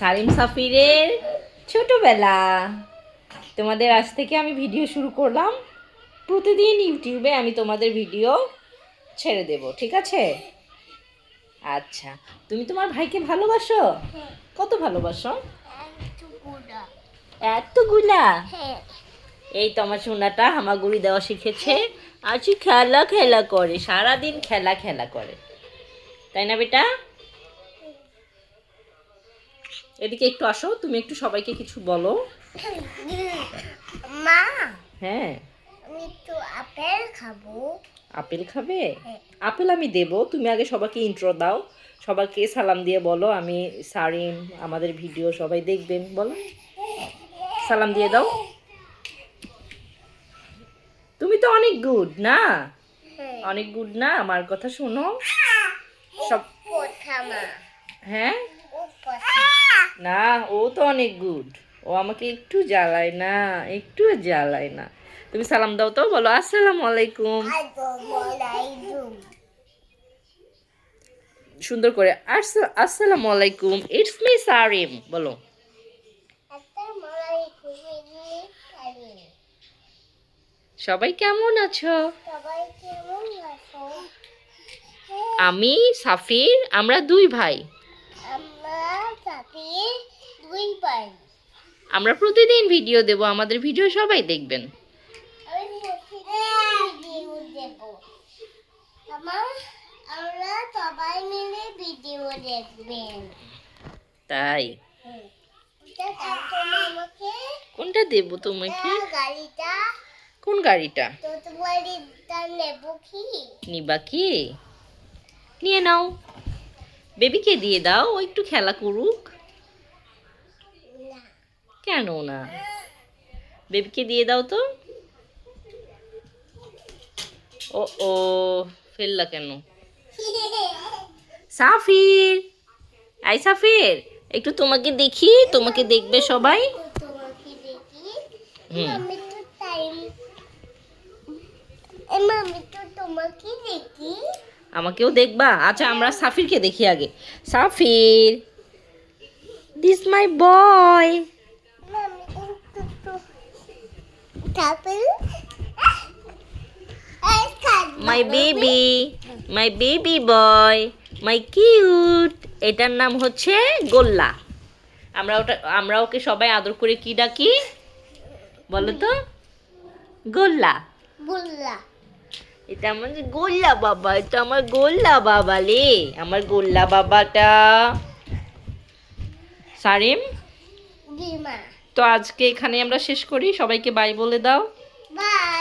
সালিম সাফিরের ছোটবেলা। তোমাদের আজ থেকে আমি ভিডিও শুরু করলাম। প্রতিদিন ইউটিউবে আমি তোমাদের ভিডিও ছেড়ে দেব, ঠিক আছে? আচ্ছা তুমি তোমার ভাইকে ভালোবাসো? কত ভালোবাসো? এতগুলা এই তো আমার সোনাটা, হামাগুড়ি দেওয়া শিখেছে। আজই খেলা খেলা করে, সারাদিন খেলা খেলা করে। তাই না বেটা? এদিকে একটু আসো তুমি একটু সবাইকে কিছু বলো। মা হ্যাঁ। আমি একটু আপেল খাব। আপেল খাবে? হ্যাঁ। আপেল আমি দেব তুমি আগে সবাইকে ইন্ট্রো দাও। সবাইকে সালাম দিয়ে বলো আমি সারিম আমাদের ভিডিও সবাই দেখবেন বলো। সালাম দিয়ে দাও। তুমি তো অনেক গুড না? হ্যাঁ। অনেক গুড না? আমার কথা শোনো। সব হ্যাঁ? না ও তো অনেক গুড ও আমাকে একটু জ্বালায় না একটু জ্বালায় না। তুমি সালাম দাও তো বলো আসসালামু আলাইকুম। সুন্দর করে "আস- আসসালামু আলাইকুম ইটস মি সারিম বলো। সবাই কেমন আছো? সবাই কেমন আছো? আমি সাফির আমরা দুই ভাই। আমরা প্রতিদিন ভিডিও দেব আমাদের ভিডিও সবাই দেখবেন। আমার সবাই মিলে ভিডিও দেখবেন। তাই? কোনটা দেব তোমাকে? গাড়িটা। কোন গাড়িটা? নিবা কি? নিয়ে নাও। বেবিকে দিয়ে দাও, ও একটু খেলা করুক। কেন না? বেবিকে দিয়ে দাও তো। ও ও, ফেললা কেন? সাফির! আই সাফির, একটু তোমাকে দেখি, তোমাকে দেখবে সবাই। হুম। তোমাকে দেখি। আমাকেও দেখবা। আচ্ছা আমরা সাফিরকে দেখি আগে। Safir this my boy my baby my baby boy my cute এটার নাম হচ্ছে গোল্লা। আমরা ওটা, আমরা ওকে সবাই আদর করে কি ডাকি? বলো তো। গোল্লা। বুল্লা এটা আমার যে গোল্লা বাবা এটা আমার গোল্লা বাবা লে আমার গোল্লা বাবাটা। সারিম? তো আজকে এখানে আমরা শেষ করি সবাইকে বাই বলে দাও। বাই